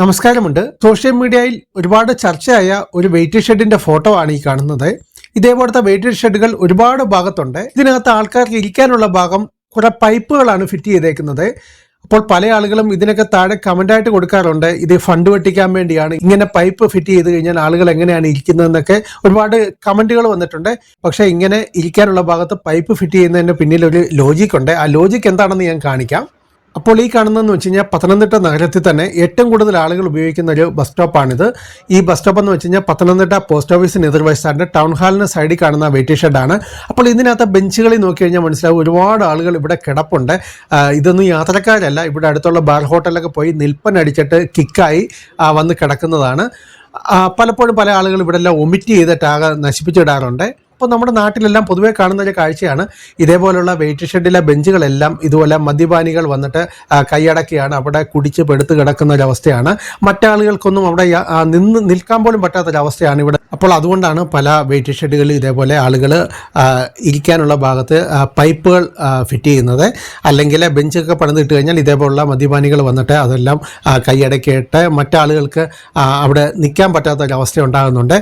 നമസ്കാരമുണ്ട്. സോഷ്യൽ മീഡിയയിൽ ഒരുപാട് ചർച്ചയായ ഒരു വെയിറ്റ് ഷെഡിന്റെ ഫോട്ടോ ആണ് ഈ കാണുന്നത്. ഇതേപോലത്തെ വെയിറ്റ് ഷെഡുകൾ ഒരുപാട് ഭാഗത്തുണ്ട്. ഇതിനകത്ത് ആൾക്കാർക്ക് ഇരിക്കാനുള്ള ഭാഗം കുറെ പൈപ്പുകളാണ് ഫിറ്റ് ചെയ്തേക്കുന്നത്. അപ്പോൾ പല ആളുകളും ഇതിനൊക്കെ താഴെ കമന്റായിട്ട് കൊടുക്കാറുണ്ട്. ഇത് ഫണ്ട് വെട്ടിക്കാൻ വേണ്ടിയാണ്. ഇങ്ങനെ പൈപ്പ് ഫിറ്റ് ചെയ്ത് കഴിഞ്ഞാൽ ആളുകൾ എങ്ങനെയാണ് ഇരിക്കുന്നതെന്നൊക്കെ ഒരുപാട് കമന്റുകൾ വന്നിട്ടുണ്ട്. പക്ഷേ ഇങ്ങനെ ഇരിക്കാനുള്ള ഭാഗത്ത് പൈപ്പ് ഫിറ്റ് ചെയ്യുന്നതിന് പിന്നിൽ ഒരു ലോജിക് ഉണ്ട്. ആ ലോജിക് എന്താണെന്ന് ഞാൻ കാണിക്കാം. അപ്പോൾ ഈ കാണുന്നതെന്ന് വെച്ച് കഴിഞ്ഞാൽ പത്തനംതിട്ട നഗരത്തിൽ തന്നെ ഏറ്റവും കൂടുതൽ ആളുകൾ ഉപയോഗിക്കുന്ന ഒരു ബസ് സ്റ്റോപ്പാണിത്. ഈ ബസ് സ്റ്റോപ്പ് എന്ന് വെച്ച് കഴിഞ്ഞാൽ പത്തനംതിട്ട പോസ്റ്റ് ഓഫീസിന് എതിർവശത്തായിട്ട് ടൗൺ ഹാളിന് സൈഡിൽ കാണുന്ന വെയിറ്റിംഗ് ഷെഡാണ് അപ്പോൾ ഇതിനകത്ത് ബെഞ്ചുകളിൽ നോക്കി കഴിഞ്ഞാൽ മനസ്സിലാവും ഒരുപാട് ആളുകൾ ഇവിടെ കിടപ്പുണ്ട്. ഇതൊന്നും യാത്രക്കാരല്ല. ഇവിടെ അടുത്തുള്ള ബാർ ഹോട്ടലിലൊക്കെ പോയി നിൽപ്പൻ അടിച്ചിട്ട് കിക്കായി വന്ന് കിടക്കുന്നതാണ്. പലപ്പോഴും പല ആളുകൾ ഇവിടെ എല്ലാം ഒമിറ്റ് ചെയ്തിട്ടാകെ നശിപ്പിച്ചിടാറുണ്ട്. അപ്പോൾ നമ്മുടെ നാട്ടിലെല്ലാം പൊതുവെ കാണുന്ന ഒരു കാഴ്ചയാണ്. ഇതേപോലുള്ള വെയിറ്റ് ഷെഡിലെ ബെഞ്ചുകളെല്ലാം ഇതുപോലെ മദ്യപാനികൾ വന്നിട്ട് കൈയടക്കിയാണ്. അവിടെ കുടിച്ച് പെടുത്ത് കിടക്കുന്ന ഒരവസ്ഥയാണ് മറ്റാളുകൾക്കൊന്നും അവിടെ നിന്ന് നിൽക്കാൻ പോലും പറ്റാത്തൊരവസ്ഥയാണ് ഇവിടെ. അപ്പോൾ അതുകൊണ്ടാണ് പല വെയിറ്റ് ഷെഡുകളിൽ ഇതേപോലെ ആളുകൾ ഇരിക്കാനുള്ള ഭാഗത്ത് പൈപ്പുകൾ ഫിറ്റ് ചെയ്യുന്നത്. അല്ലെങ്കിൽ ബെഞ്ചൊക്കെ പണിതിട്ട് കഴിഞ്ഞാൽ ഇതേപോലുള്ള മദ്യപാനികൾ വന്നിട്ട് അതെല്ലാം കൈയടക്കിയിട്ട് മറ്റാളുകൾക്ക് അവിടെ നിൽക്കാൻ പറ്റാത്ത ഒരവസ്ഥ ഉണ്ടാകുന്നുണ്ട്.